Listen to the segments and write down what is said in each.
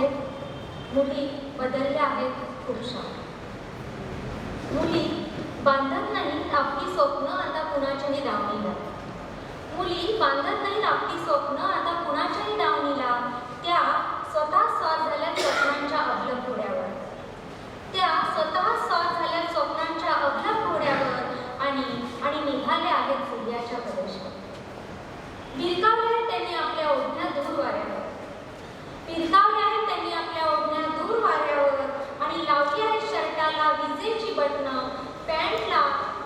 आहेत. मुली बदलल्या आहेत पुरुषा मुली बांधत नाहीत आपली स्वप्न आता कुणाच्याही दावणीला. मुली बांधत नाहीत आपली स्वप्न आता कुणाच्याही दावणीला. त्या स्वतः स्वार झाल्या स्वप्नांच्या अभ्य घोड्यावर. त्या स्वतः स्वार झाल्या स्वप्नांच्या अभ्य घोड्यावर आणि आणि निघाल्या आहेत सूर्याच्या प्रदेशात भिरकावल्या आहेत त्यांनी आपल्या ओढण्या दूर वाऱ्यावर भिरकावल्या आहेत त्यांनी आपल्या ओढण्या दूर वाऱ्यावर आणि लावली आहेत शर्टाला विजेची पॅन्टला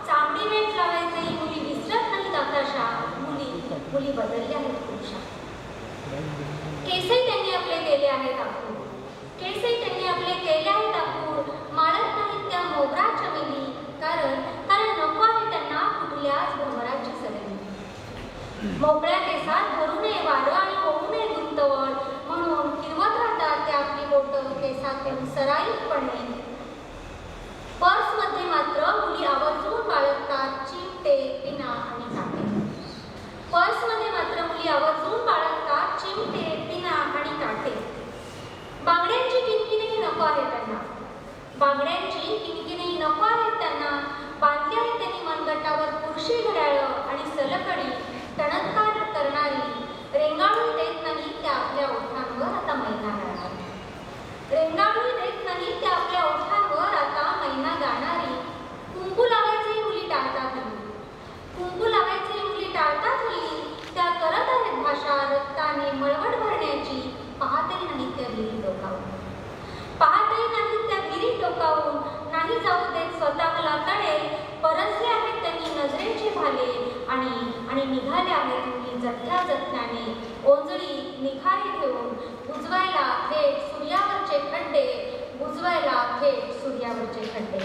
चांगली वेट लावायचंही मुली विसरत नाहीत आकाशा मुली मुली बदलल्या आहेत पुरुषा केसही त्यांनी आपले केले आहेत आखूड केसही त्यांनी आपले केले आहेत आखूड माळत नाहीत त्या मोगरा चमेली कारण कारण नको आहे त्यांना कुठल्याच भ्रमराची सवय. मोकळ्या केसात भरू नये वारं आणि होऊ नये गुंतवण. म्हणून फिरवत राहतात ते आपली बोटं. केसातून सराईतपणे बांगड्यांची किणकिणही नको आहेत त्यांना बांधली आहेत त्यांनी मनगटावर पुरुषी घड्याळं आणि सलकडी टणत्कार करणारी रेंगाळू देत नाही त्या आपल्या ओठांवर आता मैदान रेंगाळू देत नाही त्या आपल्या ओठांवर आता मैना गाणारी कुंकू लावायचेही मुली टाळतात हल्ली कुंकू लावायचेही मुली टाळतात हल्ली त्या करत आहेत भाषा रक्ताने मळवट भरण्याची पाहतही नाही त्या विहिरी डोकावून पाहतही नाही त्या विहिरी डोकावून नाही जाऊ देत स्वतःला तडे परसले आहेत त्यांनी नजरेचे भाले आणि आणि निघाले आहेत मुली जथ्या जथ्याने ओंजळी निखारी घेऊन बुजवायला थेट सूर्यावरचे खड्डे बुजवायला थेट सूर्यावरचे खड्डे.